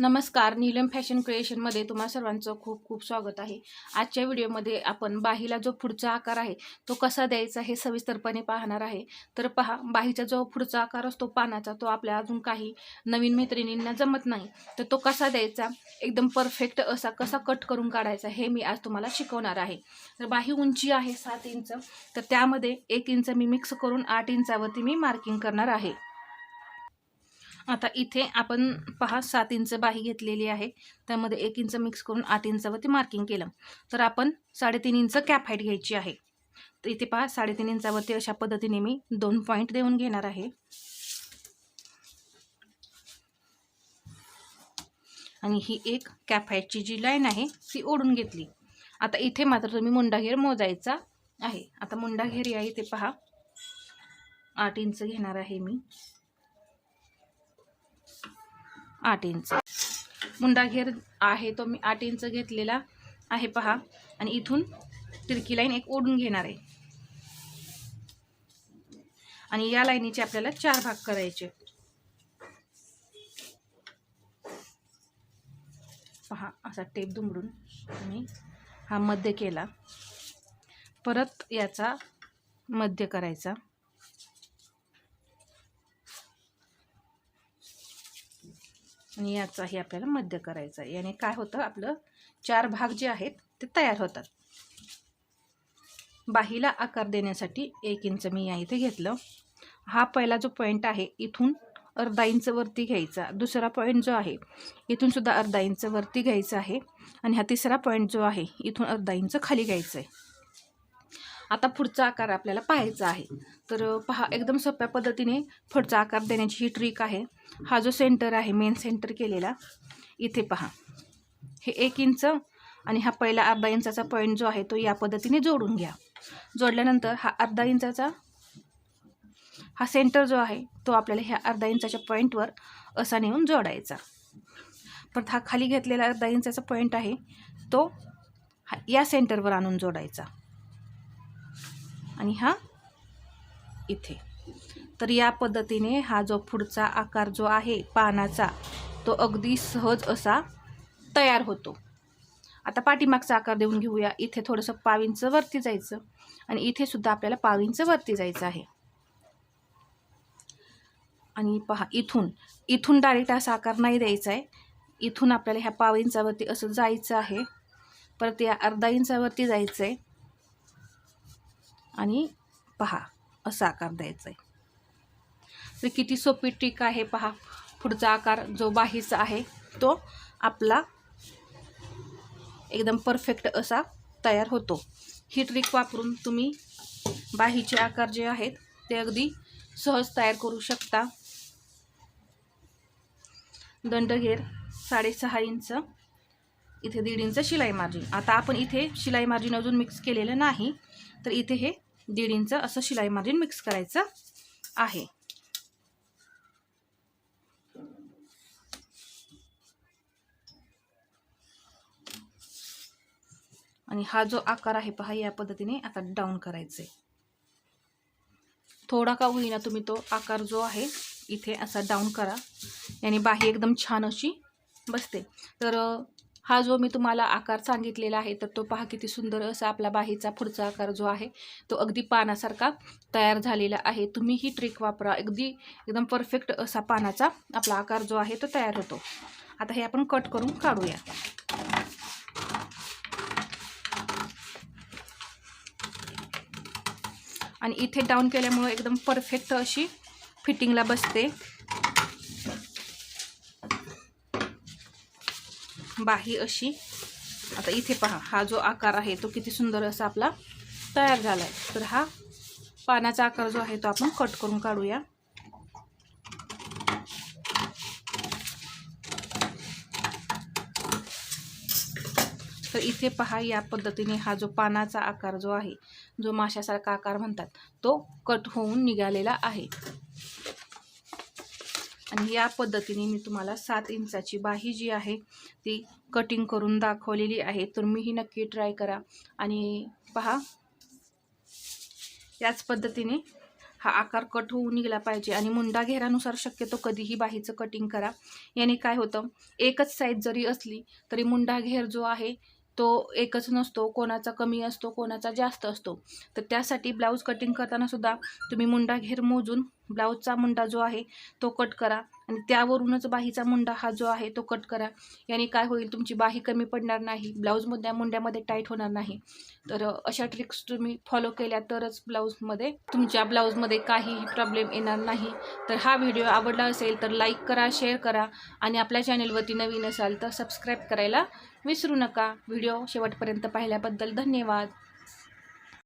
नमस्कार नीलम फॅशन क्रिएशनमध्ये तुम्हा सर्वांचं खूप खूप स्वागत आहे. आजच्या व्हिडिओमध्ये आपण बाहीला जो पुढचा आकार आहे तो कसा द्यायचा हे सविस्तरपणे पाहणार आहे. तर पहा बाहीचा जो पुढचा आकार असतो पानाचा तो आपल्या अजून काही नवीन मैत्रिणींना जमत नाही. तर तो कसा द्यायचा? एकदम परफेक्ट असा कसा कट करून काढायचा हे मी आज तुम्हाला शिकवणार आहे. तर बाही उंची आहे सात इंच तर त्यामध्ये एक इंच मी मिक्स करून आठ इंचावरती मी मार्किंग करणार आहे. आता इथे आपण पहा सात इंच बाही घेतलेली आहे. त्यामध्ये एक इंच मिक्स करून आठ इंचावरती मार्किंग केलं. तर आपण साडेतीन इंच कॅप हाईट घ्यायची आहे. तर इथे पहा साडेतीन इंचावरती अशा पद्धतीने मी दोन पॉईंट देऊन घेणार आहे. आणि ही एक कॅप हाईटची जी लाईन आहे ती ओढून घेतली. आता इथे मात्र तुम्ही मुंडाघेर मोजायचा आहे. आता मुंडा आहे या इथे पहा. आठ इंच घेणार आहे मी. आठ इंच. मुंडा घेर आहे तो मी आठ इंच घेतलेला आहे पहा. आणि इथून तिरकी लाईन एक ओढून घेणार आहे. आणि या लाईनीचे आपल्याला चार भाग करायचे. पहा असा टेप दुमडून मी हा मध्य केला. परत याचा मध्य करायचा. आणि याचाही आपल्याला मध्य करायचा आहे. याने काय होतं आपलं चार भाग जे आहेत ते तयार होतात. बाहीला आकार देण्यासाठी एक इंच मी या इथे घेतलं. हा पहिला जो पॉईंट आहे इथून अर्धा इंच वरती घ्यायचा. दुसरा पॉईंट जो आहे इथून सुद्धा अर्धा इंच वरती घ्यायचा आहे. आणि हा तिसरा पॉईंट जो आहे इथून अर्धा इंच खाली घ्यायचा आहे. आता पुढचा आकार आपल्याला पाहायचा आहे. तर पहा एकदम सोप्या पद्धतीने पुढचा आकार देण्याची ही ट्रिक आहे. हा जो सेंटर आहे मेन सेंटर केलेला इथे पहा. हे एक इंच आणि हा पहिला अर्धा इंचाचा पॉईंट जो आहे तो या पद्धतीने जोडून घ्या. जोडल्यानंतर हा अर्धा इंचाचा हा सेंटर जो आहे तो आपल्याला ह्या अर्धा इंचाच्या पॉईंटवर असा नेऊन जोडायचा. परत हा खाली घेतलेला अर्धा इंचाचा पॉईंट आहे तो हा या सेंटरवर आणून जोडायचा. आणि हा इथे. तर या पद्धतीने हा जो पुढचा आकार जो आहे पानाचा तो अगदी सहज असा तयार होतो. आता पाठीमागचा आकार देऊन घेऊया. इथे थोडंसं पावींचं वरती जायचं आणि इथे सुद्धा आपल्याला पाव वरती जायचं आहे. आणि पहा इथून इथून डायरेक्ट असा आकार नाही द्यायचा आहे. इथून आपल्याला ह्या पाव इंचावरती असं जायचं आहे. परत या अर्धा इंचावरती जायचं आहे आणि पहा असा आकार द्यायचा आहे तर किती सोपी ट्रिक आहे पहा. पुढचा आकार जो बाहीचा आहे तो आपला एकदम परफेक्ट असा तयार होतो. ही ट्रिक वापरून तुम्ही बाहीचे आकार जे आहेत ते अगदी सहज तयार करू शकता. दंडघेर साडेसहा इंच इथे दीड इंच शिलाई मार्जिन आता आपण इथे शिलाई मार्जिन अजून मिक्स केलेलं नाही तर इथे हे दीड इंच असं शिलाई मार्जिन मिक्स करायचं आहे. आणि हा जो आकार आहे पहा या पद्धतीने आता डाऊन करायचे थोडा का होईना तुम्ही तो आकार जो आहे इथे असा डाऊन करा. याने बाही एकदम छान अशी बसते. तर हा जो मी तुम्हाला आकार सांगितलेला आहे तर तो पहा किती सुंदर असा आपला बाहीचा पुढचा आकार जो आहे तो अगदी पानासारखा तयार झालेला आहे. तुम्ही ही ट्रिक वापरा. अगदी एकदम परफेक्ट असा पानाचा आपला आकार जो आहे तो तयार होतो. आता हे आपण कट करून काढूया. आणि इथे डाऊन केल्यामुळे एकदम परफेक्ट अशी फिटिंगला बसते. बाही अशी. आता इथे पहा हा जो आकार आहे तो किती सुंदर असा आपला तयार झाला आहे तर हा पानाचा आकार जो आहे तो आपण कट करून काढूया. तर इथे पहा या पद्धतीने हा जो पानाचा आकार जो आहे जो माशासारखा आकार म्हणतात तो कट होऊन निघालेला आहे. आणि या पद्धतीने मी तुम्हाला सात इंचाची बाही जी आहे ती कटिंग करून दाखवलेली आहे. तर मीही नक्की ट्राय करा. आणि पहा याच पद्धतीने हा आकार कट होऊन निघला पाहिजे. आणि मुंडा घेरानुसार शक्यतो कधीही बाहीचं कटिंग करा. याने काय होतं एकच साईज जरी असली तरी मुंडा घेर जो आहे तो एकच नसतो कोणाचा कमी असतो कोणाचा जास्त असतो. तर त्यासाठी ब्लाऊज कटिंग करताना सुद्धा तुम्ही मुंडा घेर मोजून ब्लाऊजचा मुंडा जो आहे तो कट करा. आणि त्यावरूनच बाहीचा मुंडा हा जो आहे तो कट करा. याने काय होईल तुमची बाही कमी पडणार नाही ब्लाऊजमध्ये मुंड्यामध्ये टाईट होणार नाही. तर अशा ट्रिक्स तुम्ही फॉलो केल्या तरच ब्लाऊजमध्ये तुमच्या ब्लाऊजमध्ये काहीही प्रॉब्लेम येणार नाही. तर हा व्हिडिओ आवडला असेल तर लाईक करा शेअर करा आणि आपल्या चॅनलवरती नवीन असाल तर सबस्क्राईब करायला विसरू नका. व्हिडिओ शेवटपर्यंत पाहिल्याबद्दल धन्यवाद.